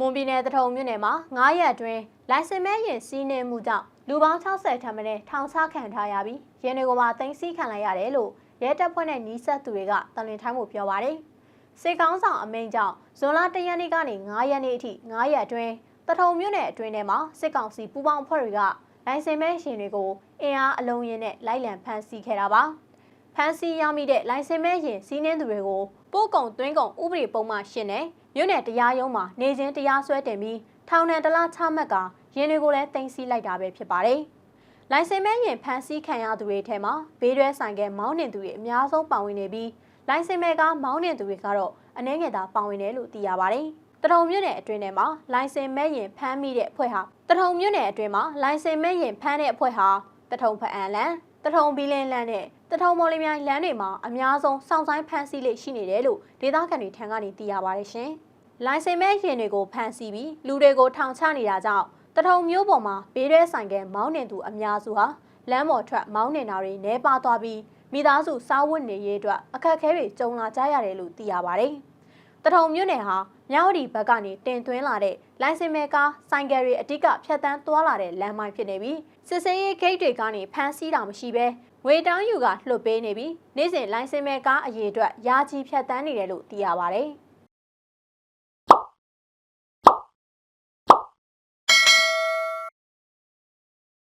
မွန်ပြည်နယ်တထုံမြို့နယ်မှာ9ရက်အတွင်းလိုင်စင်မဲရင်စီးနှင်းမှုကြောင့်လူပေါင်း60ထပ်မံထောင်ချခံထားရပြီးရင်းတွေကိုပါတင်စီခံလိုက်ရတယ်လို့ရဲတပ်ဖွဲ့နဲ့နီးစပ်သူတွေကတလင်ထိုင်းမှုပြောပါတယ်။စေကောင်းဆောင်အမိန်ကြောင့်ဇွန်လ1ရက်နေ့ကနေ9ရက်နေ့အထိ9ရက်အတွင်းတထုံမြို့နယ်အတွင်းထဲမှာစစ်ကောင်စီပူးပေါင်းအဖွဲ့တွေကလိုင်စင်မဲရှင်တွေကိုအင်အားအလုံးရင်းနဲ့လိုက်လံဖမ်းဆီးခဲ့တာပါ။ ဖမ်းဆီးရမိတဲ့လိုင်စင်မဲရင်စီးနှင်းသူတွေကိုပို့ကုံသွင်းကုံဥပဒေပုံမှန်ရှင်းနဲ့မြို့နယ်တရားရုံးမှာနေချင်းတရားစွဲတင်ပြီးထောင်ဒဏ်တစ်လချမှတ်ကာရင်းတွေကိုလည်းတင်စီလိုက်တာပဲဖြစ်ပါတယ်။လိုင်စင်မဲရင်ဖမ်းဆီးခံရသူတွေထဲမှာဘေးရွဲဆိုင်ကမောင်းနှင်သူတွေအများဆုံးပါဝင်နေပြီးလိုင်စင်မဲကမောင်းနှင်သူတွေကတော့အနှဲငယ်သာပါဝင်တယ်လို့သိရပါတယ်။တထုံမြို့နယ်အတွင်းထဲမှာလိုင်စင်မဲရင်ဖမ်းမိတဲ့အဖွဲ့ဟာတထုံမြို့နယ်အတွင်းမှာလိုင်စင်မဲရင်ဖမ်းတဲ့အဖွဲ့ဟာတထုံဖအံလန် တထုံဘီလင်းလန်းနဲ့တထုံမော်လမြိုင်လမ်းတွေမှာအများဆုံးစောင့်ဆိုင်ဖမ်းဆီးလေးရှိနေတယ်လို့ဒေသခံတွေထံကနေသိရပါတယ်ရှင်။လိုင်စင်မဲရင်တွေကိုဖမ်းဆီးပြီးလူတွေကိုထောင်ချနေတာကြောင့်တထုံမျိုးပေါ်မှာဘေးရဲဆိုင်ကမောင်းနှင်သူအများစုဟာလမ်းပေါ်ထွက်မောင်းနှင်တာတွေနှဲပါသွားပြီးမိသားစုစားဝတ်နေရေးအတွက်အခက်အခဲတွေကြုံလာကြရတယ်လို့သိရပါတယ်။ တထုံမြို့နယ်ဟာမြောက်ဒီဘက်ကနေတင်သွင်းလာတဲ့လိုင်စင်မဲကားဆိုင်ကယ်တွေအတိကဖြတ်တန်းသွားလာတဲ့လမ်းမိုင်းဖြစ်နေပြီးစစ်စေးရေးဂိတ်တွေကနေဖမ်းဆီးတာမရှိဘဲငွေတောင်းယူကလွှတ်ပေးနေပြီးနေ့စဉ်လိုင်စင်မဲကားအရေးအတွက်ယာကြီးဖြတ်တန်းနေတယ်လို့သိရပါတယ်။